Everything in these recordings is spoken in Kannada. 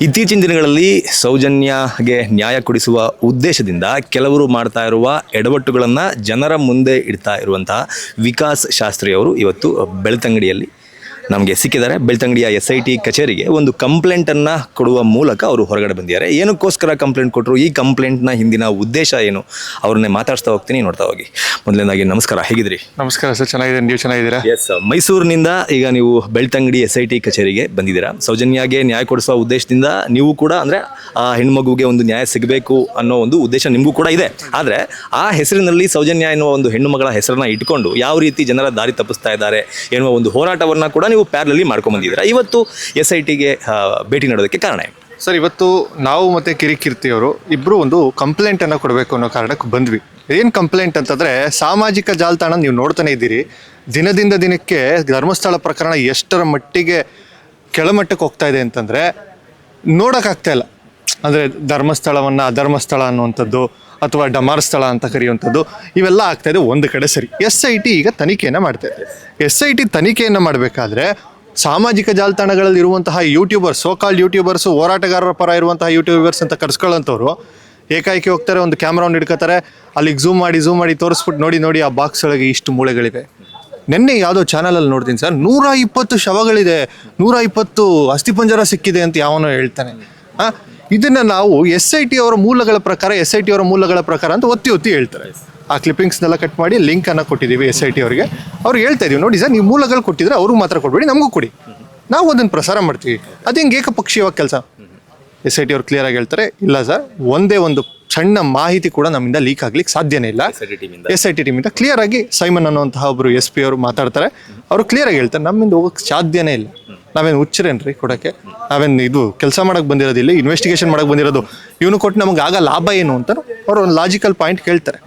ಇತ್ತೀಚಿನ ದಿನಗಳಲ್ಲಿ ಸೌಜನ್ಯಗೆ ನ್ಯಾಯ ಕೊಡಿಸುವ ಉದ್ದೇಶದಿಂದ ಕೆಲವರು ಮಾಡ್ತಾ ಇರುವ ಎಡವಟ್ಟುಗಳನ್ನು ಜನರ ಮುಂದೆ ಇಡ್ತಾ ಇರುವಂತಹ ವಿಕಾಸ್ ಶಾಸ್ತ್ರಿ ಅವರು ಇವತ್ತು ಬೆಳ್ತಂಗಡಿಯಲ್ಲಿ ನಮಗೆ ಸಿಕ್ಕಿದ್ದಾರೆ. ಬೆಳ್ತಂಗಡಿಯ ಎಸ್ ಐ ಟಿ ಕಚೇರಿಗೆ ಒಂದು ಕಂಪ್ಲೇಂಟನ್ನು ಕೊಡುವ ಮೂಲಕ ಅವರು ಹೊರಗಡೆ ಬಂದಿದ್ದಾರೆ. ಏನಕ್ಕೋಸ್ಕರ ಕಂಪ್ಲೇಂಟ್ ಕೊಟ್ಟರು ಈ ಕಂಪ್ಲೇಂಟ್ನ ಹಿಂದಿನ ಉದ್ದೇಶ ಏನು? ಅವ್ರನ್ನೇ ಮಾತಾಡ್ತಾ ಹೋಗ್ತೀನಿ ನೋಡ್ತಾ ಹೋಗಿ. ಮೊದಲನೇದಾಗಿ ನಮಸ್ಕಾರ. ಹೇಗಿದ್ರಿ? ನಮಸ್ಕಾರ ಸರ್. ಚೆನ್ನಾಗಿದೆ ನೀವು ಚೆನ್ನಾಗಿದ್ದೀರಾ? ಎಸ್ ಮೈಸೂರಿನಿಂದ ಈಗ ನೀವು ಬೆಳ್ತಂಗಡಿ ಎಸ್ ಐ ಟಿ ಕಚೇರಿಗೆ ಬಂದಿದ್ದೀರಾ? ಸೌಜನ್ಯಾಗೆ ನ್ಯಾಯ ಕೊಡಿಸುವ ಉದ್ದೇಶದಿಂದ ನೀವು ಕೂಡ ಅಂದರೆ ಆ ಹೆಣ್ಮಗುಗೆ ಒಂದು ನ್ಯಾಯ ಸಿಗಬೇಕು ಅನ್ನೋ ಒಂದು ಉದ್ದೇಶ ನಿಮಗೂ ಕೂಡ ಇದೆ. ಆದರೆ ಆ ಹೆಸರಿನಲ್ಲಿ ಸೌಜನ್ಯ ಎನ್ನುವ ಒಂದು ಹೆಣ್ಣು ಮಗಳ ಹೆಸರನ್ನ ಇಟ್ಕೊಂಡು ಯಾವ ರೀತಿ ಜನರ ದಾರಿ ತಪ್ಪಿಸ್ತಾ ಇದ್ದಾರೆ ಎನ್ನುವ ಒಂದು ಹೋರಾಟವನ್ನು ಕೂಡ ನೀವು ಪ್ಯಾರಲಲ್ಲಿ ಮಾಡ್ಕೊಂಡ್ಬಂದಿದ್ದೀರಾ ಇವತ್ತು ಎಸ್ ಐ ಟಿಗೆ ಭೇಟಿ ನೀಡೋದಕ್ಕೆ ಕಾರಣ ಸರ್, ಇವತ್ತು ನಾವು ಮತ್ತೆ ಕಿರಿಕಿರ್ತಿ ಅವರು ಇಬ್ರು ಒಂದು ಕಂಪ್ಲೇಂಟ್ ಅನ್ನ ಕೊಡಬೇಕು ಅನ್ನೋ ಕಾರಣಕ್ಕೆ ಬಂದ್ವಿ. ಏನು ಕಂಪ್ಲೇಂಟ್ ಅಂತಂದ್ರೆ ಸಾಮಾಜಿಕ ಜಾಲತಾಣ ನೀವು ನೋಡ್ತಾನೆ ಇದ್ದೀರಿ. ದಿನದಿಂದ ದಿನಕ್ಕೆ ಧರ್ಮಸ್ಥಳ ಪ್ರಕರಣ ಎಷ್ಟರ ಮಟ್ಟಿಗೆ ಕೆಳಮಟ್ಟಕ್ಕೆ ಹೋಗ್ತಾ ಇದೆ ಅಂತಂದ್ರೆ ನೋಡೋಕ್ಕಾಗ್ತಾ ಇಲ್ಲ. ಅಂದರೆ ಧರ್ಮಸ್ಥಳವನ್ನು ಅಧರ್ಮಸ್ಥಳ ಅನ್ನುವಂಥದ್ದು ಅಥವಾ ಡಮಾರ್ ಸ್ಥಳ ಅಂತ ಕರೆಯುವಂಥದ್ದು ಇವೆಲ್ಲ ಆಗ್ತಾ ಇದೆ ಒಂದು ಕಡೆ ಸರಿ. ಎಸ್ ಐ ಟಿ ಈಗ ತನಿಖೆಯನ್ನು ಮಾಡ್ತಾ ಇದೆ. ಎಸ್ ಐ ಟಿ ತನಿಖೆಯನ್ನು ಮಾಡಬೇಕಾದ್ರೆ ಸಾಮಾಜಿಕ ಜಾಲತಾಣಗಳಲ್ಲಿ ಇರುವಂತಹ ಯೂಟ್ಯೂಬರ್ಸ್ ಸೋಕಾಲ್ ಯೂಟ್ಯೂಬರ್ಸ್ ಹೋರಾಟಗಾರರ ಪರ ಇರುವಂತಹ ಯೂಟ್ಯೂಬರ್ಸ್ ಅಂತ ಕರ್ಸ್ಕೊಳ್ಳೋಂಥವ್ರು ಏಕಾಏಕಿ ಹೋಗ್ತಾರೆ ಒಂದು ಕ್ಯಾಮ್ರಾವನ್ನು ಹಿಡ್ಕೋತಾರೆ ಅಲ್ಲಿಗೆ ಝೂಮ್ ಮಾಡಿ ಝೂಮ್ ಮಾಡಿ ತೋರಿಸ್ಬಿಟ್ಟು ನೋಡಿ ನೋಡಿ ಆ ಬಾಕ್ಸ್ ಒಳಗೆ ಇಷ್ಟು ಮೂಳೆಗಳಿವೆ. ನಿನ್ನೆ ಯಾವುದೋ ಚಾನಲಲ್ಲಿ ನೋಡ್ತೀನಿ ಸರ್ ನೂರ ಇಪ್ಪತ್ತು ಶವಗಳಿದೆ ನೂರ ಇಪ್ಪತ್ತು ಅಸ್ಥಿಪಂಜರ ಸಿಕ್ಕಿದೆ ಅಂತ ಯಾವನೋ ಹೇಳ್ತಾನೆ. ಆ, ಇದನ್ನ ನಾವು ಎಸ್ ಐ ಟಿ ಅವರ ಮೂಲಗಳ ಪ್ರಕಾರ ಎಸ್ ಐ ಟಿ ಅವರ ಮೂಲಗಳ ಪ್ರಕಾರ ಅಂತ ಒತ್ತಿ ಒತ್ತಿ ಹೇಳ್ತಾರೆ. ಆ ಕ್ಲಿಪ್ಪಿಂಗ್ಸ್ನೆಲ್ಲ ಕಟ್ ಮಾಡಿ ಲಿಂಕ್ ಅನ್ನ ಕೊಟ್ಟಿದ್ದೀವಿ ಎಸ್ ಐ ಟಿ ಅವರಿಗೆ. ಅವ್ರು ಹೇಳ್ತಾ ಇದೀವಿ ನೋಡಿ ಸರ್ ನೀವು ಮೂಲಗಳು ಕೊಟ್ಟಿದ್ರೆ ಅವ್ರಿಗೆ ಮಾತ್ರ ಕೊಡ್ಬೇಡಿ ನಮಗೂ ಕೊಡಿ. ನಾವು ಅದನ್ನು ಪ್ರಸಾರ ಮಾಡ್ತೀವಿ. ಅದು ಹೆಂಗೆ ಏಕಪಕ್ಷೀಯವಾಗಿ ಕೆಲಸ? ಎಸ್ ಐ ಟಿ ಅವ್ರು ಕ್ಲಿಯರ್ ಆಗಿ ಹೇಳ್ತಾರೆ ಇಲ್ಲ ಸರ್ ಒಂದೇ ಒಂದು ಸಣ್ಣ ಮಾಹಿತಿ ಕೂಡ ನಮ್ಮಿಂದ ಲೀಕ್ ಆಗ್ಲಿಕ್ಕೆ ಸಾಧ್ಯನೇ ಇಲ್ಲ. ಎಸ್ ಐ ಟಿ ಟೀಮಿಂದ ಕ್ಲಿಯರ್ ಆಗಿ ಸೈಮನ್ ಅನ್ನುವಂತಹ ಒಬ್ಬರು ಎಸ್ ಪಿ ಅವರು ಮಾತಾಡ್ತಾರೆ. ಅವರು ಕ್ಲಿಯರ್ ಆಗಿ ಹೇಳ್ತಾರೆ ನಮ್ಮಿಂದ ಹೋಗಕ್ಕೆ ಸಾಧ್ಯನೇ ಇಲ್ಲ. ನಾವೇನು ಹುಚ್ಚಿರೇನ್ರಿ ಕೊಡೋಕ್ಕೆ? ನಾವೇನು ಇದು ಕೆಲಸ ಮಾಡಕ್ಕೆ ಬಂದಿರೋದು ಇಲ್ಲಿ ಇನ್ವೆಸ್ಟಿಗೇಷನ್ ಮಾಡೋಕ್ಕೆ ಬಂದಿರೋದು, ಇವನು ಕೊಟ್ಟು ನಮಗೆ ಆಗ ಲಾಭ ಏನು ಅಂತ ಅವರು ಒಂದು ಲಾಜಿಕಲ್ ಪಾಯಿಂಟ್ ಕೇಳ್ತಾರೆ.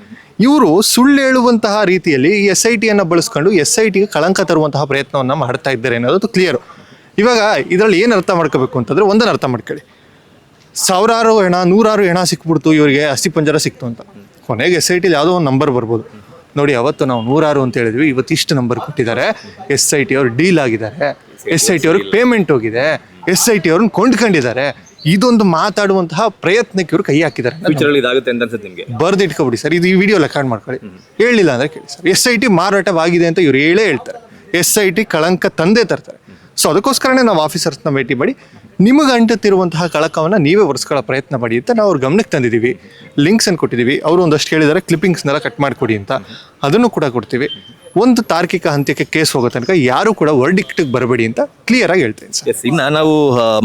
ಇವರು ಸುಳ್ಳು ಹೇಳುವಂತಹ ರೀತಿಯಲ್ಲಿ ಈ ಎಸ್ ಐ ಟಿಯನ್ನು ಬಳಸ್ಕೊಂಡು ಎಸ್ ಐ ಟಿಗೆ ಕಳಂಕ ತರುವಂತಹ ಪ್ರಯತ್ನವನ್ನು ಮಾಡ್ತಾ ಇದ್ದಾರೆ ಅನ್ನೋದು ಕ್ಲಿಯರು ಇವಾಗ ಇದರಲ್ಲಿ ಏನು ಅರ್ಥ ಮಾಡ್ಕೋಬೇಕು ಅಂತಂದರೆ ಒಂದನ್ನು ಅರ್ಥ ಮಾಡ್ಕೊಳ್ಳಿ. ಸಾವಿರಾರು ಹೆಣ, ನೂರಾರು ಹೆಣ ಸಿಕ್ಬಿಡ್ತು, ಇವರಿಗೆ ಅಸ್ಥಿಪಂಜರ ಸಿಕ್ತು ಅಂತ. ಕೊನೆಗೆ ಎಸ್ ಐ ಟಿಲಿ ಯಾವುದೋ ಒಂದು ನಂಬರ್ ಬರ್ಬೋದು. ನೋಡಿ, ಅವತ್ತು ನಾವು ನೂರಾರು ಅಂತ ಹೇಳಿದ್ವಿ ಇವತ್ತು ಇಷ್ಟು ನಂಬರ್ ಕೊಟ್ಟಿದ್ದಾರೆ. ಎಸ್ ಐ ಟಿ ಅವರು ಡೀಲ್ ಆಗಿದ್ದಾರೆ. ಎಸ್ ಐ ಟಿ ಅವ್ರಿಗೆ ಪೇಮೆಂಟ್ ಹೋಗಿದೆ. ಎಸ್ ಐ ಟಿ ಅವ್ರನ್ನ ಕೊಂಡ್ಕೊಂಡಿದ್ದಾರೆ. ಇದೊಂದು ಮಾತಾಡುವಂತಹ ಪ್ರಯತ್ನಕ್ಕೆ ಇವರು ಕೈ ಹಾಕಿದ್ದಾರೆ. ಇದಾಗುತ್ತೆ ಅಂತ ಅನ್ಸುತ್ತೆ ನಿಮಗೆ? ಬರ್ದಿಟ್ಕೊಬಿಡಿ ಸರ್. ಇದು ಈ ವಿಡಿಯೋ ರೆಕಾರ್ಡ್ ಮಾಡ್ಕೊಳ್ಳಿ. ಹೇಳಿಲ್ಲ ಅಂದ್ರೆ ಕೇಳಿ ಸರ್. ಎಸ್ ಐ ಟಿ ಮಾರಾಟವಾಗಿದೆ ಅಂತ ಇವ್ರು ಹೇಳೇ ಹೇಳ್ತಾರೆ. ಎಸ್ ಐ ಟಿ ಕಳಂಕ ತಂದೆ ತರ್ತಾರೆ. ಸೊ ಅದಕ್ಕೋಸ್ಕರನೇ ನಾವು ಆಫೀಸರ್ಸ್ನ ಭೇಟಿ ಮಾಡಿ ನಿಮಗೆ ಅಂಟುತ್ತಿರುವಂತಹ ಕಳಕವನ್ನು ನೀವೇ ಒರೆಸ್ಕೊಳ್ಳೋ ಪ್ರಯತ್ನ ಮಾಡಿ ಅಂತ ನಾವು ಅವ್ರ ಗಮನಕ್ಕೆ ತಂದಿದ್ದೀವಿ. ಲಿಂಕ್ಸ್ ಅನ್ನು ಕೊಟ್ಟಿದ್ದೀವಿ. ಅವರು ಒಂದಷ್ಟು ಹೇಳಿದ್ದಾರೆ ಕ್ಲಿಪ್ಪಿಂಗ್ಸ್ನೆಲ್ಲ ಕಟ್ ಮಾಡಿಕೊಡಿ ಅಂತ. ಅದನ್ನು ಕೂಡ ಕೊಡ್ತೀವಿ. ಒಂದು ತಾರ್ಕಿಕ ಹಂತಕ್ಕೆ ಕೇಸ್ ಹೋಗೋ ತನಕ ಯಾರು ಕೂಡ ವರ್ಡಿಕ್ಟಿಗೆ ಬರಬೇಡಿ ಅಂತ ಕ್ಲಿಯರ್ ಆಗಿ ಹೇಳ್ತೇನೆ ಸರ್. ಎಸ್ ಇನ್ನು ನಾವು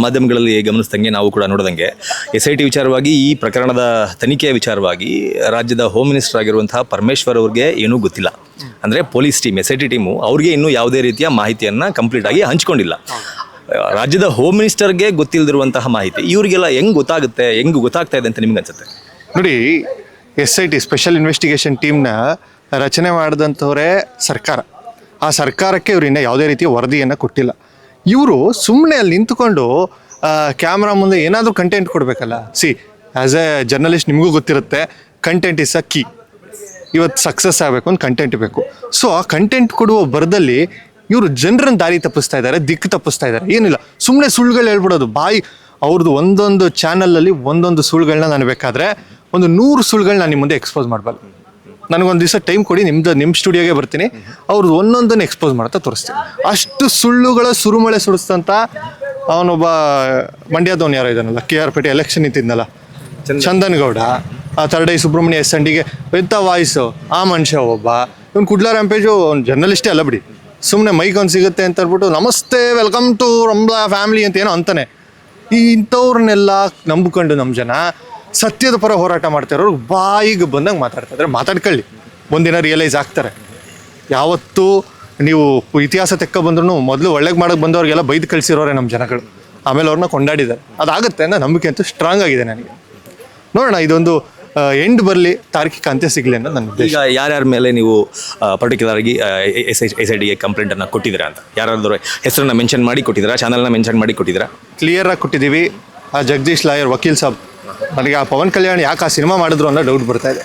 ಮಾಧ್ಯಮಗಳಲ್ಲಿ ಗಮನಿಸ್ದಂಗೆ ನಾವು ಕೂಡ ನೋಡಿದಂಗೆ ಎಸ್ ಐ ಟಿ ವಿಚಾರವಾಗಿ ಈ ಪ್ರಕರಣದ ತನಿಖೆಯ ವಿಚಾರವಾಗಿ ರಾಜ್ಯದ ಹೋಮ್ ಮಿನಿಸ್ಟರ್ ಆಗಿರುವಂತಹ ಪರಮೇಶ್ವರ್ ಅವ್ರಿಗೆ ಏನೂ ಗೊತ್ತಿಲ್ಲ. ಅಂದರೆ police team S I T team ಅವ್ರಿಗೆ ಇನ್ನೂ ಯಾವುದೇ ರೀತಿಯ ಮಾಹಿತಿಯನ್ನು ಕಂಪ್ಲೀಟ್ ಆಗಿ ಹಂಚ್ಕೊಂಡಿಲ್ಲ. ರಾಜ್ಯದ ಹೋಮ್ ಮಿನಿಸ್ಟರ್ಗೆ ಗೊತ್ತಿಲ್ಲದಿರುವಂತಹ ಮಾಹಿತಿ. ಇವರಿಗೆಲ್ಲ ಹೆಂಗ್ ಗೊತ್ತಾಗುತ್ತೆ, ಹೆಂಗ್ ಗೊತ್ತಾಗ್ತಾ ಇದೆ ಅಂತ ನಿಮ್ಗೆ ಅನ್ಸುತ್ತೆ? ನೋಡಿ S I T special investigation ಟೀಮ್ನ ರಚನೆ ಮಾಡಿದಂಥವರೇ ಸರ್ಕಾರ. ಆ ಸರ್ಕಾರಕ್ಕೆ ಇವರಿಂದ ಯಾವುದೇ ರೀತಿಯ ವರದಿಯನ್ನು ಕೊಟ್ಟಿಲ್ಲ. ಇವರು ಸುಮ್ಮನೆ ಅಲ್ಲಿ ನಿಂತ್ಕೊಂಡು ಕ್ಯಾಮ್ರಾ ಮುಂದೆ ಏನಾದರೂ ಕಂಟೆಂಟ್ ಕೊಡಬೇಕಲ್ಲ? ಸಿ ಆ್ಯಸ್ ಎ ಜರ್ನಲಿಸ್ಟ್ ನಿಮಗೂ ಗೊತ್ತಿರುತ್ತೆ ಕಂಟೆಂಟ್ ಇಸ್ ಅ ಕೀ ಇವತ್ತು ಸಕ್ಸಸ್ ಆಗಬೇಕು ಒಂದು ಕಂಟೆಂಟ್ ಬೇಕು. ಸೊ ಆ ಕಂಟೆಂಟ್ ಕೊಡುವ ಬರದಲ್ಲಿ ಇವರು ಜನರನ್ನ ದಾರಿ ತಪ್ಪಿಸ್ತಾ ಇದ್ದಾರೆ ದಿಕ್ಕು ತಪ್ಪಿಸ್ತಾ ಇದ್ದಾರೆ ಏನಿಲ್ಲ ಸುಮ್ಮನೆ ಸುಳ್ಳುಗಳು ಹೇಳ್ಬಿಡೋದು. ಬಾಯಿ ಅವ್ರದ್ದು ಒಂದೊಂದು ಚಾನಲಲ್ಲಿ ಒಂದೊಂದು ಸುಳ್ಳುಗಳನ್ನ ನಾನು ಬೇಕಾದ್ರೆ ಒಂದು ನೂರು ಸುಳ್ಳುಗಳನ್ನ ನಾನು ನಿಮ್ಮ ಮುಂದೆ ಎಕ್ಸ್ಪೋಸ್ ಮಾಡಬಾರ್ದು ನನಗೊಂದು ದಿವಸ ಟೈಮ್ ಕೊಡಿ ನಿಮ್ದು ನಿಮ್ಮ ಸ್ಟುಡಿಯೋಗೆ ಬರ್ತೀನಿ. ಅವ್ರದ್ದು ಒಂದೊಂದನ್ನು ಎಕ್ಸ್ಪೋಸ್ ಮಾಡ್ತಾ ತೋರಿಸ್ತೀನಿ. ಅಷ್ಟು ಸುಳ್ಳುಗಳ ಸುರುಮಳೆ ಸುಡಿಸ್ತಂತ ಅವನೊಬ್ಬ ಮಂಡ್ಯದವನು ಯಾರೋ ಇದ್ದಾನಲ್ಲ ಕೆ ಆರ್ ಪೇಟೆ ಎಲೆಕ್ಷನ್ ನಿಂತಿದ್ನಲ್ಲ. ಚಂದನ್ ಗೌಡ ಆ ಐ ಸುಬ್ರಹ್ಮಣ್ಯ ಎಸ್ ಅಂಡಿಗೆ ಎಂಥ ವಾಯ್ಸು ಆ ಮನುಷ್ಯ ಒಬ್ಬ. ಇವ್ನು ಕುಡ್ಲ ರ್ಯಾಂಪೇಜು ಅವ್ನು ಜರ್ನಲಿಸ್ಟೇ ಅಲ್ಲ ಬಿಡಿ. ಸುಮ್ಮನೆ ಮೈಕ್ ಒಂದು ಸಿಗುತ್ತೆ ಅಂತ ಅಂದ್ಬಿಟ್ಟು ನಮಸ್ತೆ ವೆಲ್ಕಮ್ ಟು ರಂಬ್ಲಾ ಫ್ಯಾಮಿಲಿ ಅಂತ ಏನೋ ಅಂತಾನೆ. ಈ ಇಂಥವ್ರನ್ನೆಲ್ಲ ನಂಬ್ಕೊಂಡು ನಮ್ಮ ಜನ ಸತ್ಯದ ಪರ ಹೋರಾಟ ಮಾಡ್ತಿರೋರು ಬಾಯಿಗೆ ಬಂದಂಗೆ ಮಾತಾಡ್ತಾ ಇದ್ದಾರೆ ಮಾತಾಡ್ಕೊಳ್ಳಿ. ಒಂದಿನ ರಿಯಲೈಸ್ ಆಗ್ತಾರೆ. ಯಾವತ್ತೂ ನೀವು ಇತಿಹಾಸ ತೆಕ್ಕ ಬಂದ್ರು ಮೊದಲು ಒಳ್ಳೆಗೆ ಮಾಡಕ್ಕೆ ಬಂದವ್ರಿಗೆಲ್ಲ ಬೈದು ಕಳಿಸಿರೋರೆ ನಮ್ಮ ಜನಗಳು. ಆಮೇಲೆ ಅವ್ರನ್ನ ಕೊಂಡಾಡಿದ್ದಾರೆ. ಅದಾಗುತ್ತೆ ಅನ್ನೋ ನಂಬಿಕೆ ಅಂತೂ ಸ್ಟ್ರಾಂಗ್ ಆಗಿದೆ ನನಗೆ. ನೋಡೋಣ, ಇದೊಂದು ಎಂಡ್ ಬರಲಿ ತಾರ್ಕಿಕ ಅಂತ್ಯ ಸಿಗಲಿ ಅಂತ ನನ್ನ ಉದ್ದೇಶ. ಈಗ ಯಾರ್ಯಾರ ಮೇಲೆ ನೀವು ಪರ್ಟಿಕ್ಯುಲರ್ ಆಗಿ ಎಸ್ ಐ ಎಸ್ ಐ ಡಿಗೆ ಕಂಪ್ಲೇಂಟನ್ನು ಕೊಟ್ಟಿದ್ದೀರಾ ಅಂತ? ಯಾರಾದರೂ ಹೆಸರನ್ನ ಮೆನ್ಷನ್ ಮಾಡಿ ಕೊಟ್ಟಿದ್ದೀರಾ? ಚಾನಲ್ನ ಮೆನ್ಷನ್ ಮಾಡಿ ಕೊಟ್ಟಿದ್ದೀರಾ? ಕ್ಲಿಯರ್ ಆಗಿ ಕೊಟ್ಟಿದ್ದೀವಿ. ಆ ಜಗದೀಶ್ ಲಾಯರ್ ವಕೀಲ್ ಸಾಬ್ ನನಗೆ ಆ ಪವನ್ ಕಲ್ಯಾಣ್ ಯಾಕೆ ಆ ಸಿನಿಮಾ ಮಾಡಿದ್ರು ಅನ್ನೋ ಡೌಟ್ ಬರ್ತಾ ಇದೆ.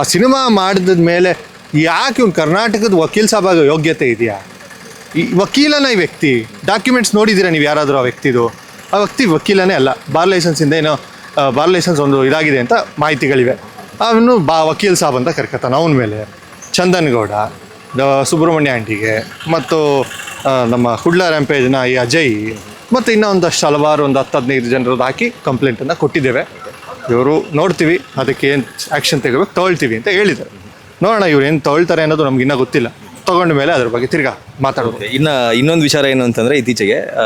ಆ ಸಿನಿಮಾ ಮಾಡಿದ ಮೇಲೆ ಯಾಕೆ ಇವ್ನು ಕರ್ನಾಟಕದ ವಕೀಲ್ ಸಾಬ್ ಆಗೋ ಯೋಗ್ಯತೆ ಇದೆಯಾ? ಈ ವಕೀಲನ ಈ ವ್ಯಕ್ತಿ. ಡಾಕ್ಯುಮೆಂಟ್ಸ್ ನೋಡಿದ್ದೀರಾ ನೀವು ಯಾರಾದರೂ ಆ ವ್ಯಕ್ತಿದು? ಆ ವ್ಯಕ್ತಿ ವಕೀಲನೇ ಅಲ್ಲ. ಬಾರ್ ಲೈಸೆನ್ಸಿಂದ ಏನೋ ಬಾರ್ ಲೈಸೆನ್ಸ್ ಒಂದು ಇದಾಗಿದೆ ಅಂತ ಮಾಹಿತಿಗಳಿವೆ. ಅವನು ಬಾ, ವಕೀಲ್ ಸಾಬ್ ಅಂತ ಕರ್ಕತಾನೆ ಅವನ ಮೇಲೆ. ಚಂದನ್ಗೌಡ ಸುಬ್ರಹ್ಮಣ್ಯ ಆಂಟಿಗೆ, ಮತ್ತು ನಮ್ಮ ಹುಡ್ಲ ರ್ಯಾಂಪೇಜ್ನ ಈ ಅಜಯ್, ಮತ್ತು ಇನ್ನೂ ಒಂದಷ್ಟು ಹಲವಾರು ಒಂದು ಹತ್ತು ಹದಿನೈದು ಜನರದ್ದು ಹಾಕಿ ಕಂಪ್ಲೇಂಟನ್ನು ಕೊಟ್ಟಿದ್ದೇವೆ. ಇವರು ನೋಡ್ತೀವಿ, ಅದಕ್ಕೆ ಏನು ಆ್ಯಕ್ಷನ್ ತೆಗೋಬೇಕು, ತೊಗೊಳ್ತೀವಿ ಅಂತ ಹೇಳಿದ್ದಾರೆ. ನೋಡೋಣ ಇವ್ರು ಏನು ತೊಗೊಳ್ತಾರೆ ಅನ್ನೋದು ನಮ್ಗೆ ಇನ್ನೂ ಗೊತ್ತಿಲ್ಲ. ತೊಗೊಂಡ ಮೇಲೆ ಅದ್ರ ಬಗ್ಗೆ ತಿರ್ಗಾ ಮಾತಾಡೋದು ಇನ್ನು ಇನ್ನೊಂದು ವಿಚಾರ ಏನು ಅಂತಂದರೆ ಇತ್ತೀಚೆಗೆ ಆ,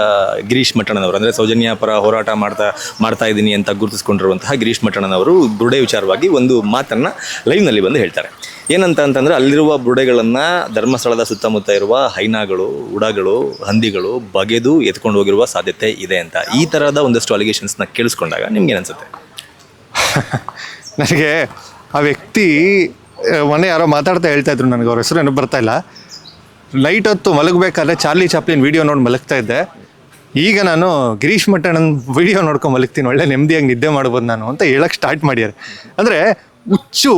ಗಿರೀಶ್ ಮಟ್ಟಣ್ಣನವರು ಅಂದರೆ ಸೌಜನ್ಯ ಪರ ಹೋರಾಟ ಮಾಡ್ತಾ ಮಾಡ್ತಾ ಇದ್ದೀನಿ ಅಂತ ಗುರುತಿಸ್ಕೊಂಡಿರುವಂತಹ ಗಿರೀಶ್ ಮಟ್ಟಣ್ಣನವರು ಬುರುಡೆ ವಿಚಾರವಾಗಿ ಒಂದು ಮಾತನ್ನು ಲೈವ್ನಲ್ಲಿ ಬಂದು ಹೇಳ್ತಾರೆ. ಏನಂತ ಅಂತಂದರೆ ಅಲ್ಲಿರುವ ಬುರುಡೆಗಳನ್ನು ಧರ್ಮಸ್ಥಳದ ಸುತ್ತಮುತ್ತ ಇರುವ ಹೈನಾಗಳು ಉಡಗಳು ಹಂದಿಗಳು ಬಗೆದು ಎತ್ಕೊಂಡು ಹೋಗಿರುವ ಸಾಧ್ಯತೆ ಇದೆ ಅಂತ. ಈ ಥರದ ಒಂದಷ್ಟು ಅಲಿಗೇಷನ್ಸ್ನ ಕೇಳಿಸ್ಕೊಂಡಾಗ ನಿಮ್ಗೆ ಏನನ್ಸುತ್ತೆ ನನಗೆ ಆ ವ್ಯಕ್ತಿ ಮೊನ್ನೆ ಯಾರೋ ಮಾತಾಡ್ತಾ ಹೇಳ್ತಾ ಇದ್ರು ನನಗೆ ಅವ್ರ ಹೆಸರು ಬರ್ತಾ ಇಲ್ಲ. ಲೈಟ್ ಹೊತ್ತು ಮಲಗಬೇಕಾದ್ರೆ ಚಾರ್ಲಿ ಚಾಪ್ಲಿನ್ ವಿಡಿಯೋ ನೋಡಿ ಮಲಗ್ತಾ ಇದ್ದೆ. ಈಗ ನಾನು ಗಿರೀಶ್ ಮಟ್ಟಣ್ಣನ ವಿಡಿಯೋ ನೋಡ್ಕೊಂಡು ಮಲಗ್ತೀನಿ ಒಳ್ಳೆ ನೆಮ್ಮದಿಯಾಗಿ ನಿದ್ದೆ ಮಾಡ್ಬೋದು ನಾನು ಅಂತ ಹೇಳಕ್ಕೆ ಸ್ಟಾರ್ಟ್ ಮಾಡ್ಯಾರೆ ಅಂದರೆ ಹುಚ್ಚು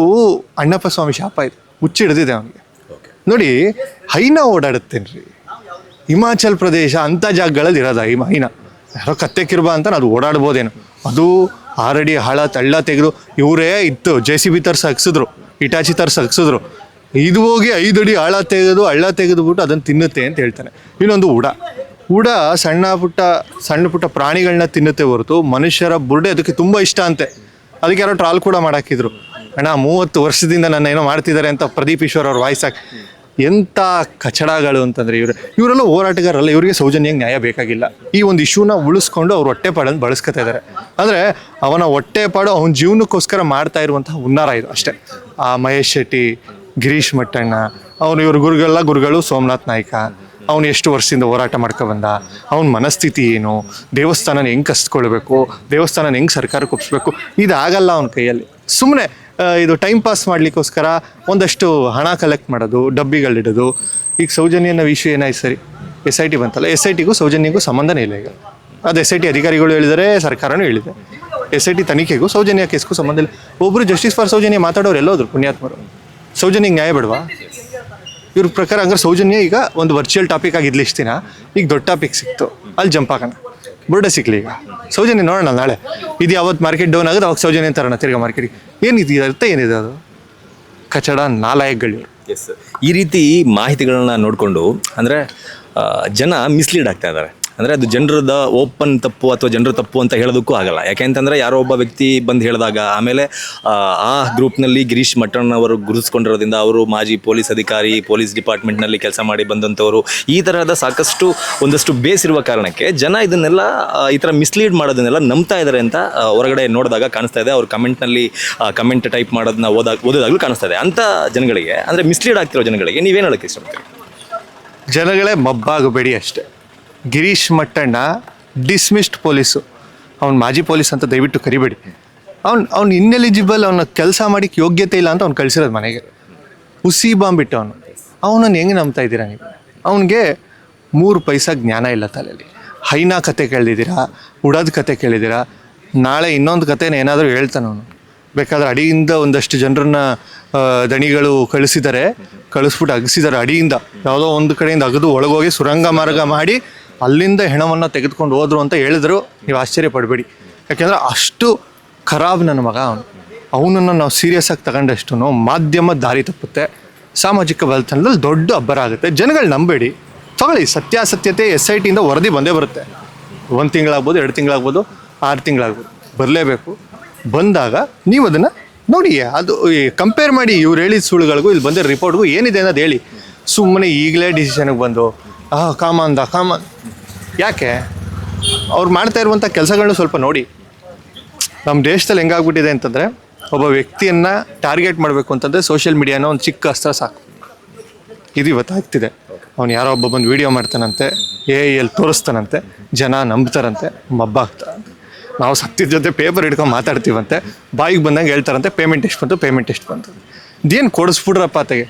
ಅಣ್ಣಪ್ಪ ಸ್ವಾಮಿ ಶಾಪ ಇದೆ ಹುಚ್ಚು ಹಿಡಿದಿದೆ ಅವನಿಗೆ. ನೋಡಿ ಹೈನಾ ಓಡಾಡುತ್ತೇನೆ ರೀ ಹಿಮಾಚಲ್ ಪ್ರದೇಶ ಅಂಥ ಜಾಗಗಳಲ್ಲಿ ಇರೋದ ಈ ಹೈನ. ಯಾರೋ ಕತ್ತೆ ಕಿರ್ಬ ಅಂತ ಅದು ಓಡಾಡ್ಬೋದೇನು. ಅದು ಆರಡಿ ಹಾಳ ತಳ್ಳ ತೆಗೆದು ಇವರೇ ಇತ್ತು ಜೆ ಸಿ ಬಿ ತರ್ಸಿ ಹಾಕ್ಸಿದ್ರು. ಇಟಾಚಿ ತರ ಸಗ್ಸಿದ್ರು. ಇದು ಹೋಗಿ ಐದು ಅಡಿ ಆಳ ತೆಗೆದು, ಹಳ್ಳ ತೆಗೆದುಬಿಟ್ಟು ಅದನ್ನು ತಿನ್ನುತ್ತೆ ಅಂತ ಹೇಳ್ತಾನೆ. ಇನ್ನೊಂದು ಉಡ. ಉಡ ಸಣ್ಣ ಪುಟ್ಟ ಸಣ್ಣ ಪುಟ್ಟ ಪ್ರಾಣಿಗಳನ್ನ ತಿನ್ನುತ್ತೆ ಹೊರತು ಮನುಷ್ಯರ ಬುರ್ಡೆ ಅದಕ್ಕೆ ತುಂಬ ಇಷ್ಟ ಅಂತೆ. ಅದಕ್ಕೆ ಯಾರೋ ಟ್ರಾಲ್ ಕೂಡ ಮಾಡಾಕಿದ್ರು. ಅಣ್ಣ, ಮೂವತ್ತು ವರ್ಷದಿಂದ ನನ್ನ ಏನೋ ಮಾಡ್ತಿದ್ದಾರೆ ಅಂತ ಪ್ರದೀಪ್ ಈಶ್ವರ್ ಅವ್ರ ವಾಯ್ಸ್ ಹಾಕಿ ಎಂಥ ಕಚಡಗಳು ಅಂತಂದ್ರೆ ಇವರು, ಇವರೆಲ್ಲ ಹೋರಾಟಗಾರಲ್ಲ ಇವರಿಗೆ ಸೌಜನ್ಯಂಗೆ ನ್ಯಾಯ ಬೇಕಾಗಿಲ್ಲ. ಈ ಒಂದು ಇಶ್ಯೂನ ಉಳಿಸ್ಕೊಂಡು ಅವ್ರ ಹೊಟ್ಟೆಪಾಡನ್ನು ಬಳಸ್ಕೊತಾ ಇದ್ದಾರೆ ಅಂದರೆ ಅವನ ಹೊಟ್ಟೆಪಾಡು ಅವನ ಜೀವನಕ್ಕೋಸ್ಕರ ಮಾಡ್ತಾ ಇರುವಂತಹ ಹುನ್ನಾರ ಇದು ಅಷ್ಟೇ. ಆ ಮಹೇಶ್ ಶೆಟ್ಟಿ, ಗಿರೀಶ್ ಮಟ್ಟಣ್ಣ, ಅವನು ಇವ್ರ ಗುರುಗಳೆಲ್ಲ ಗುರುಗಳು ಸೋಮನಾಥ್ ನಾಯ್ಕ. ಅವನು ಎಷ್ಟು ವರ್ಷದಿಂದ ಹೋರಾಟ ಮಾಡ್ಕೊ ಬಂದ? ಅವನ ಮನಸ್ಥಿತಿ ಏನು? ದೇವಸ್ಥಾನನ ಹೆಂಗೆ ಕಸ್ಕೊಳ್ಬೇಕು? ದೇವಸ್ಥಾನನ ಹೆಂಗೆ ಸರ್ಕಾರಕ್ಕೆ ಒಪ್ಪಿಸ್ಬೇಕು ಇದಾಗಲ್ಲ ಅವನ ಕೈಯಲ್ಲಿ. ಸುಮ್ಮನೆ ಇದು ಟೈಮ್ ಪಾಸ್ ಮಾಡಲಿಕ್ಕೋಸ್ಕರ ಒಂದಷ್ಟು ಹಣ ಕಲೆಕ್ಟ್ ಮಾಡೋದು ಡಬ್ಬಿಗಳಿಡೋದು ಈಗ ಸೌಜನ್ಯನ ವಿಷಯ ಏನಾಯ್ತು ಸರಿ? ಎಸ್ ಐ ಟಿ ಬಂತಲ್ಲ ಎಸ್ ಐ ಟಿಗೂ ಸೌಜನ್ಯಗೂ ಸಂಬಂಧನೇ ಇಲ್ಲ ಈಗ. ಅದು ಎಸ್ ಐ ಟಿ ಅಧಿಕಾರಿಗಳು ಹೇಳಿದರೆ ಸರ್ಕಾರನೂ ಹೇಳಿದೆ. ಎಸ್ ಐ ಟಿ ತನಿಖೆಗೂ ಸೌಜನ್ಯ ಕೇಸ್ಗೂ ಸಂಬಂಧ ಇಲ್ಲ. ಒಬ್ಬರು ಜಸ್ಟಿಸ್ ಫಾರ್ ಸೌಜನ್ಯ ಮಾತಾಡೋರು ಎಲ್ಲೋದ್ರು, ಪುಣ್ಯಾತ್ಮರು. ಸೌಜನ್ಯಗೆ ನ್ಯಾಯ ಬೇಡವಾ? ಇವ್ರ ಪ್ರಕಾರ ಹಂಗಾರೆ ಸೌಜನ್ಯ ಈಗ ಒಂದು ವರ್ಚುವಲ್ ಟಾಪಿಕ್ ಆಗಿದ್ಲಿ ಇಷ್ಟು ದಿನ. ಈಗ ದೊಡ್ಡ ಟಾಪಿಕ್ ಸಿಕ್ತು. ಅಲ್ಲಿ ಜಂಪ್ ಹಾಕೋಣ. ಬುರ್ಡೆ ಸಿಕ್ಲಿ ಈಗ. ಸೌಜನ್ಯ ನೋಡೋಣ ನಾಳೆ. ಇದು ಯಾವತ್ತು ಮಾರ್ಕೆಟ್ ಡೌನ್ ಆಗುತ್ತೆ ಅವಾಗ ಸೌಜನ್ಯ ತರೋಣ ತಿರ್ಗಾ ಮಾರ್ಕೆಟಿಗೆ ಏನಿದೆ ಅರ್ಥ ಏನಿದೆ ಅದು? ಕಚಡ ನಾಲಾಯಕ್ಗಳು. ಎಸ್ ಈ ರೀತಿ ಮಾಹಿತಿಗಳನ್ನ ನೋಡಿಕೊಂಡು ಅಂದರೆ ಜನ ಮಿಸ್ಲೀಡ್ ಆಗ್ತಾ ಇದ್ದಾರೆ. ಅಂದರೆ ಅದು ಜನರದ ಓಪನ್ ತಪ್ಪು ಅಥವಾ ಜನರ ತಪ್ಪು ಅಂತ ಹೇಳೋದಕ್ಕೂ ಆಗಲ್ಲ. ಯಾಕೆಂತಂದರೆ ಯಾರೋ ಒಬ್ಬ ವ್ಯಕ್ತಿ ಬಂದು ಹೇಳಿದಾಗ ಆಮೇಲೆ ಆ, ಗ್ರೂಪ್ನಲ್ಲಿ ಗಿರೀಶ್ ಮಟ್ಟಣ್ಣವರು ಗುರುತಿಸ್ಕೊಂಡಿರೋದ್ರಿಂದ ಅವರು ಮಾಜಿ ಪೊಲೀಸ್ ಅಧಿಕಾರಿ ಪೊಲೀಸ್ ಡಿಪಾರ್ಟ್ಮೆಂಟ್ನಲ್ಲಿ ಕೆಲಸ ಮಾಡಿ ಬಂದಂಥವರು ಈ ಥರದ ಸಾಕಷ್ಟು ಒಂದಷ್ಟು ಬೇಸ್ ಇರುವ ಕಾರಣಕ್ಕೆ ಜನ ಇದನ್ನೆಲ್ಲ ಈ ಥರ ಮಿಸ್ಲೀಡ್ ಮಾಡೋದನ್ನೆಲ್ಲ ನಂಬ್ತಾ ಇದ್ದಾರೆ ಅಂತ ಹೊರಗಡೆ ನೋಡಿದಾಗ ಕಾಣಿಸ್ತಾ ಇದೆ. ಅವ್ರ ಕಮೆಂಟ್ನಲ್ಲಿ ಕಮೆಂಟ್ ಟೈಪ್ ಮಾಡೋದನ್ನ ಓದಾಗ ಓದೋದಾಗಲೂ ಕಾಣಿಸ್ತಾ ಇದೆ. ಅಂಥ ಜನಗಳಿಗೆ ಅಂದರೆ ಮಿಸ್ಲೀಡ್ ಆಗ್ತಿರೋ ಜನಗಳಿಗೆ ನೀವೇನು ಹೇಳೋಕ್ಕೆ ಇಷ್ಟಪಡ್ತೀರಿ? ಜನಗಳೇ ಮಬ್ಬಾಗಬೇಡಿ ಅಷ್ಟೇ. Girish Mattanna dismissed police. ಅವ್ನು ಮಾಜಿ ಪೊಲೀಸ್ ಅಂತ ದಯವಿಟ್ಟು ಕರಿಬೇಡಿ. ಅವ್ನು ಅವ್ನು ಇನ್ನೆಲಿಜಿಬಲ್ ಅವನ ಕೆಲಸ ಮಾಡಿಕ್ಕೆ ಯೋಗ್ಯತೆ ಇಲ್ಲ ಅಂತ ಅವ್ನು ಕಳಿಸಿರೋದು ಮನೆಗೆ. ಹುಸಿ ಬಾಂಬಿಟ್ಟು ಅವನು. ಅವನನ್ನು ಹೆಂಗೆ ನಂಬ್ತಾ ಇದ್ದೀರಾ ನೀವು? ಅವನಿಗೆ ಮೂರು ಪೈಸ ಜ್ಞಾನ ಇಲ್ಲ ತಲೆಯಲ್ಲಿ ಹೈನಾ ಕತೆ ಕೇಳಿದ್ದೀರಾ ಉಡದ ಕತೆ ಕೇಳಿದ್ದೀರಾ? ನಾಳೆ ಇನ್ನೊಂದು ಕತೆನ ಏನಾದರೂ ಹೇಳ್ತಾನೆ ಅವನು. ಬೇಕಾದ್ರೆ ಅಡಿಯಿಂದ ಒಂದಷ್ಟು ಜನರನ್ನ ದಣಿಗಳು ಕಳಿಸಿದ್ದಾರೆ ಕಳಿಸ್ಬಿಟ್ಟು ಅಗಸಿದ್ದಾರೆ ಅಡಿಯಿಂದ. ಯಾವುದೋ ಒಂದು ಕಡೆಯಿಂದ ಅಗದು, ಒಳಗೋಗಿ ಸುರಂಗ ಮಾರ್ಗ ಮಾಡಿ ಅಲ್ಲಿಂದ ಹೆಣವನ್ನು ತೆಗೆದುಕೊಂಡು ಹೋದ್ರು ಅಂತ ಹೇಳಿದ್ರು. ನೀವು ಆಶ್ಚರ್ಯ ಪಡಬೇಡಿ. ಯಾಕೆಂದ್ರೆ ಅಷ್ಟು ಖರಾಬ್ ನನ್ನ ಮಗ ಅವನು. ಅವನನ್ನು ನಾವು ಸೀರಿಯಸ್ ಆಗಿ ತಗೊಂಡಷ್ಟು ಮಾಧ್ಯಮ ದಾರಿ ತಪ್ಪುತ್ತೆ. ಸಾಮಾಜಿಕ ಬಲತನದಲ್ಲಿ ದೊಡ್ಡ ಅಬ್ಬರ ಆಗುತ್ತೆ. ಜನಗಳು ನಂಬೇಡಿ. ತಗೊಳ್ಳಿ. ಸತ್ಯಾಸತ್ಯತೆ ಎಸ್ ಐ ಟಿಯಿಂದ ವರದಿ ಬಂದೇ ಬರುತ್ತೆ. ಒಂದು ತಿಂಗಳಾಗ್ಬೋದು, ಎರಡು ತಿಂಗಳಾಗ್ಬೋದು, ಆರು ತಿಂಗಳಾಗ್ಬೋದು. ಬರಲೇಬೇಕು. ಬಂದಾಗ ನೀವು ಅದನ್ನು ನೋಡಿ ಅದು ಕಂಪೇರ್ ಮಾಡಿ ಇವ್ರು ಹೇಳಿದ ಸುಳ್ಳುಗಳಿಗೂ ಇಲ್ಲಿ ಬಂದಿರೋ ರಿಪೋರ್ಟ್ಗೂ ಏನಿದೆ ಅನ್ನೋದು ಹೇಳಿ. ಸುಮ್ಮನೆ ಈಗಲೇ ಡಿಸಿಷನ್ಗೆ ಬಂದು, ಆ ಕಾಮಂದ ಕಾಮನ್ ಯಾಕೆ? ಅವ್ರು ಮಾಡ್ತಾ ಇರುವಂಥ ಕೆಲಸಗಳನ್ನ ಸ್ವಲ್ಪ ನೋಡಿ. ನಮ್ಮ ದೇಶದಲ್ಲಿ ಹೆಂಗಾಗ್ಬಿಟ್ಟಿದೆ ಅಂತಂದರೆ, ಒಬ್ಬ ವ್ಯಕ್ತಿಯನ್ನು ಟಾರ್ಗೆಟ್ ಮಾಡಬೇಕು ಅಂತಂದರೆ ಸೋಷಿಯಲ್ ಮೀಡಿಯಾನ ಒಂದು ಚಿಕ್ಕ ಅಸ್ತ್ರ ಸಾಕು. ಇದು ಇವತ್ತು ಆಗ್ತಿದೆ ಅವ್ನು ಯಾರೋ ಒಬ್ಬ ಬಂದು ವೀಡಿಯೋ ಮಾಡ್ತಾನಂತೆ ಎ ಎಲ್ಲಿ ತೋರಿಸ್ತಾನಂತೆ, ಜನ ನಂಬ್ತಾರಂತೆ ಮಬ್ಬಾಗ್ತಾರಂತೆ ನಾವು ಸತ್ಯದ ಜೊತೆ ಪೇಪರ್ ಹಿಡ್ಕೊಂಡು ಮಾತಾಡ್ತೀವಂತೆ, ಬಾಯಿಗೆ ಬಂದಂಗೆ ಹೇಳ್ತಾರಂತೆ ಪೇಮೆಂಟ್ ಎಷ್ಟು ಬಂತು ಪೇಮೆಂಟ್ ಎಷ್ಟು ಬಂತು. ಇದೇನು ಕೊಡಿಸ್ಬಿಡ್ರಪ್ಪ ಆತಗೆ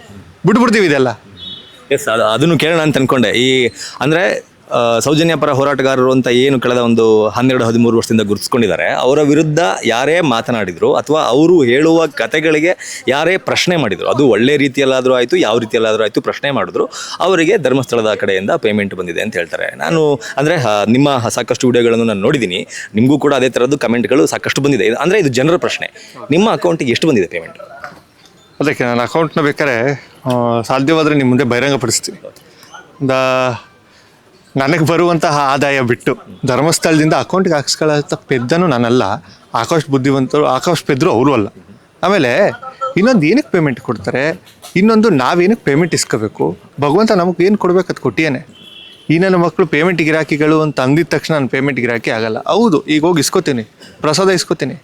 ಬಿಟ್ಬಿಡ್ತೀವಿ ಇದೆಲ್ಲ. ಎಸ್ ಅದು ಅದನ್ನು ಕೇಳೋಣ ಅಂತ ಅಂದ್ಕೊಂಡೆ ಈ ಅಂದರೆ ಸೌಜನ್ಯ ಪರ ಹೋರಾಟಗಾರರು ಅಂತ ಏನು ಕಳೆದ ಒಂದು ಹನ್ನೆರಡು, ಹದಿಮೂರು ವರ್ಷದಿಂದ ಗುರುತಿಸ್ಕೊಂಡಿದ್ದಾರೆ, ಅವರ ವಿರುದ್ಧ ಯಾರೇ ಮಾತನಾಡಿದ್ರು ಅಥವಾ ಅವರು ಹೇಳುವ ಕತೆಗಳಿಗೆ ಯಾರೇ ಪ್ರಶ್ನೆ ಮಾಡಿದ್ರು, ಅದು ಒಳ್ಳೆ ರೀತಿಯಲ್ಲಾದರೂ ಆಯಿತು, ಯಾವ ರೀತಿಯಲ್ಲಾದರೂ ಆಯಿತು ಪ್ರಶ್ನೆ ಮಾಡಿದ್ರು, ಅವರಿಗೆ ಧರ್ಮಸ್ಥಳದ ಕಡೆಯಿಂದ ಪೇಮೆಂಟ್ ಬಂದಿದೆ ಅಂತ ಹೇಳ್ತಾರೆ. ನಾನು ಅಂದರೆ ನಿಮ್ಮ ಸಾಕಷ್ಟು ವಿಡಿಯೋಗಳನ್ನು ನಾನು ನೋಡಿದ್ದೀನಿ, ನಿಮಗೂ ಕೂಡ ಅದೇ ಥರದ್ದು ಕಮೆಂಟ್ಗಳು ಸಾಕಷ್ಟು ಬಂದಿದೆ. ಅಂದರೆ ಇದು ಜನರ ಪ್ರಶ್ನೆ. ನಿಮ್ಮ ಅಕೌಂಟಿಗೆ ಎಷ್ಟು ಬಂದಿದೆ ಪೇಮೆಂಟ್ ಅದಕ್ಕೆ ನನ್ನ ಅಕೌಂಟ್ನ ಬೇಕಾದ್ರೆ ಸಾಧ್ಯವಾದರೆ ನಿಮ್ಮ ಮುಂದೆ ಬಹಿರಂಗಪಡಿಸ್ತೀನಿ ದ ನನಗೆ ಬರುವಂತಹ ಆದಾಯ ಬಿಟ್ಟು ಧರ್ಮಸ್ಥಳದಿಂದ ಅಕೌಂಟ್ಗೆ ಹಾಕಿಸ್ಕೊಳ್ಳೋ ಪೆದ್ದನು ನಾನಲ್ಲ. ಆಕಾಶ್ ಬುದ್ಧಿವಂತರು, ಆಕಾಶ್ ಪೆದ್ರು ಅವರು ಅಲ್ಲ. ಆಮೇಲೆ ಇನ್ನೊಂದು ಏನಕ್ಕೆ ಪೇಮೆಂಟ್ ಕೊಡ್ತಾರೆ? ಇನ್ನೊಂದು ನಾವೇನಕ್ಕೆ ಪೇಮೆಂಟ್ ಇಸ್ಕೋಬೇಕು? ಭಗವಂತ ನಮಗೆ ಏನು ಕೊಡ್ಬೇಕು ಅದು ಕೊಟ್ಟಿಯೇನೆ. ಈ ನನ್ನ ಮಕ್ಕಳು ಪೇಮೆಂಟ್ ಗಿರಾಕಿಗಳು ಅಂತ ಅಂದಿದ ತಕ್ಷಣ ನಾನು ಪೇಮೆಂಟ್ ಗಿರಾಕಿ ಆಗಲ್ಲ. ಹೌದು, ಈಗ ಹೋಗಿ ಇಸ್ಕೋತೀನಿ. ಪ್ರಸಾದ ಇಸ್ಕೋತೀನಿ.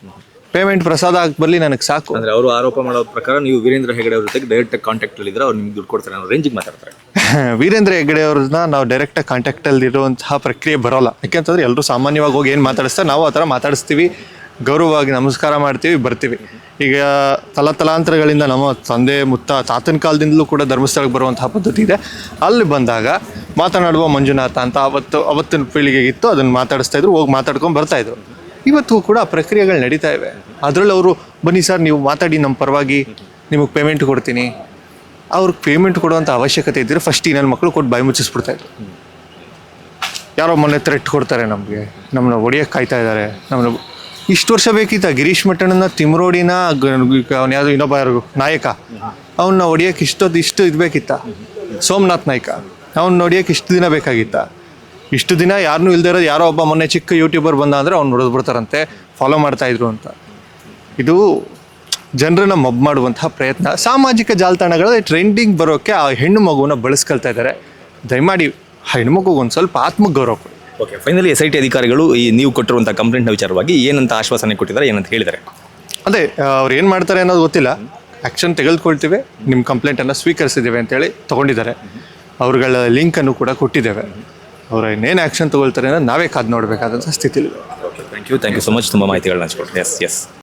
ಪೇಮೆಂಟ್ ಪ್ರಸಾದ ಆಗಿ ಬರಲಿ ನನಗೆ ಸಾಕು. ಅಂದರೆ ಅವರು ಆರೋಪ ಮಾಡೋ ಪ್ರಕಾರ ನೀವು ವೀರೇಂದ್ರ ಹೆಗಡೆ ಅವ್ರ ಜೊತೆಗೆ ಡೈರೆಕ್ಟ್ ಕಾಂಟ್ಯಾಕ್ಟ್ ಇದ್ರೆ ಅವ್ರು ನಿಮ್ಗೆ ದುಡ್ಡು ಕೊಡ್ತಾರೆ ಅನ್ನೋ ರೇಂಜಿಗೆ ಮಾತಾಡ್ತಾರೆ. ವೀರೇಂದ್ರ ಹೆಗಡೆ ಅವ್ರನ್ನ ನಾವು ಡೈರೆಕ್ಟ್ ಕಾಂಟ್ಯಾಕ್ಟ್ ಅಲ್ಲಿ ಇರುವಂತಹ ಪ್ರಕ್ರಿಯೆ ಬರೋಲ್ಲ. ಯಾಕೆಂತಂದ್ರೆ ಎಲ್ಲರೂ ಸಾಮಾನ್ಯವಾಗಿ ಹೋಗಿ ಏನು ಮಾತಾಡಿಸ್ತಾರೆ ನಾವು ಆ ಥರ ಮಾತಾಡಿಸ್ತೀವಿ ಗೌರವವಾಗಿ ನಮಸ್ಕಾರ ಮಾಡ್ತೀವಿ ಬರ್ತೀವಿ. ಈಗ ತಲತಲಾಂತರಗಳಿಂದ ನಮ್ಮ ತಂದೆ ಮುತ್ತ ತಾತನ ಕಾಲದಿಂದಲೂ ಕೂಡ ಧರ್ಮಸ್ಥಳಕ್ಕೆ ಬರುವಂತಹ ಪದ್ಧತಿ ಇದೆ. ಅಲ್ಲಿ ಬಂದಾಗ ಮಾತನಾಡುವ ಮಂಜುನಾಥ ಅಂತ ಅವತ್ತು ಅವತ್ತಿನ ಪೀಳಿಗೆಗಿತ್ತು ಅದನ್ನು ಮಾತಾಡಿಸ್ತಾ ಇದ್ರು ಹೋಗಿ ಮಾತಾಡ್ಕೊಂಡು ಬರ್ತಾ ಇದ್ರು. ಇವತ್ತು ಕೂಡ ಪ್ರಕ್ರಿಯೆಗಳು ನಡೀತಾ ಇವೆ. ಅದರಲ್ಲಿ ಅವರು, ಬನ್ನಿ ಸರ್, ನೀವು ಮಾತಾಡಿ ನಮ್ಮ ಪರವಾಗಿ, ನಿಮಗೆ ಪೇಮೆಂಟ್ ಕೊಡ್ತೀನಿ. ಅವ್ರಿಗೆ ಪೇಮೆಂಟ್ ಕೊಡುವಂಥ ಅವಶ್ಯಕತೆ ಇದ್ದರೆ ಫಸ್ಟ್ ಈ ನನ್ನ ಮಕ್ಕಳು ಕೊಟ್ಟು ಬಾಯಿ ಮುಚ್ಚಿಸ್ಬಿಡ್ತಾ ಇದ್ರು. ಯಾರೋ ಮೊನ್ನೆ ಥ್ರೆಟ್ ಕೊಡ್ತಾರೆ ನಮಗೆ, ನಮ್ಮನ್ನ ಹೊಡಿಯೋಕ್ಕೆ ಕಾಯ್ತಾ ಇದ್ದಾರೆ, ನಮ್ಮನ್ನ ಇಷ್ಟು ವರ್ಷ ಬೇಕಿತ್ತ ಗಿರೀಶ್ ಮಟ್ಟಣ್ಣನ ತಿಮ್ರೋಡಿನ ಅವ್ನ ಯಾವುದು ಇನ್ನೊಬ್ಬ ಯಾರು, ನಾಯಕ? ಅವನ್ನ ಹೊಡಿಯೋಕೆ ಇಷ್ಟೊತ್ತು ಇಷ್ಟು ಇದು ಬೇಕಿತ್ತ? ಸೋಮನಾಥ್ ನಾಯ್ಕ. ಅವ್ನ ಹೊಡಿಯೋಕೆ ಇಷ್ಟು ದಿನ ಬೇಕಾಗಿತ್ತ? ಇಷ್ಟು ದಿನ ಯಾರನ್ನೂ ಇಲ್ದೇ ಇರೋದು ಯಾರೋ ಒಬ್ಬ ಮೊನ್ನೆ ಚಿಕ್ಕ ಯೂಟ್ಯೂಬರ್ ಬಂದ ಅಂದರೆ ಅವ್ನು ಹೊಡೆದು ಬಿಡ್ತಾರಂತೆ ಫಾಲೋ ಮಾಡ್ತಾ ಇದ್ರು ಅಂತ. ಇದು ಜನರನ್ನ ಮಬ್ ಮಾಡುವಂತಹ ಪ್ರಯತ್ನ. ಸಾಮಾಜಿಕ ಜಾಲತಾಣಗಳಲ್ಲಿ ಟ್ರೆಂಡಿಂಗ್ ಬರೋಕ್ಕೆ ಆ ಹೆಣ್ಣು ಮಗುವನ್ನು ಬಳಸ್ಕೊಳ್ತಾ ಇದ್ದಾರೆ ದಯಮಾಡಿ ಆ ಹೆಣ್ಣು ಮಗುಗೆ ಒಂದು ಸ್ವಲ್ಪ ಆತ್ಮಗೌರವ ಕೊಡಿ. Okay finally S I T ಅಧಿಕಾರಿಗಳು ಈ ನೀವು ಕೊಟ್ಟಿರುವಂಥ ಕಂಪ್ಲೇಂಟ್ನ ವಿಚಾರವಾಗಿ ಏನಂತ ಆಶ್ವಾಸನೆ ಕೊಟ್ಟಿದ್ದಾರೆ ಏನಂತ ಹೇಳಿದ್ದಾರೆ? ಅದೇ ಅವ್ರು ಏನು ಮಾಡ್ತಾರೆ ಅನ್ನೋದು ಗೊತ್ತಿಲ್ಲ. ಆ್ಯಕ್ಷನ್ ತೆಗೆದುಕೊಳ್ತೀವಿ ನಿಮ್ಮ ಕಂಪ್ಲೇಂಟನ್ನು ಸ್ವೀಕರಿಸಿದ್ದೇವೆ ಅಂತೇಳಿ ತೊಗೊಂಡಿದ್ದಾರೆ. ಅವ್ರುಗಳ ಲಿಂಕನ್ನು ಕೂಡ ಕೊಟ್ಟಿದ್ದೇವೆ. ಅವ್ರು ಇನ್ನೇನು ಆ್ಯಕ್ಷನ್ ತೊಗೊಳ್ತಾರೆ ಅನ್ನೋದು ನಾವೇ ಕಾದು ನೋಡಬೇಕಾದಂಥ ಸ್ಥಿತಿಲಿ. Thank you thank you so much ತುಂಬ ಮಾಹಿತಿಗಳನ್ನ ಹಂಚ್ಕೊಡ್ತೀನಿ ಎಸ್ ಎಸ್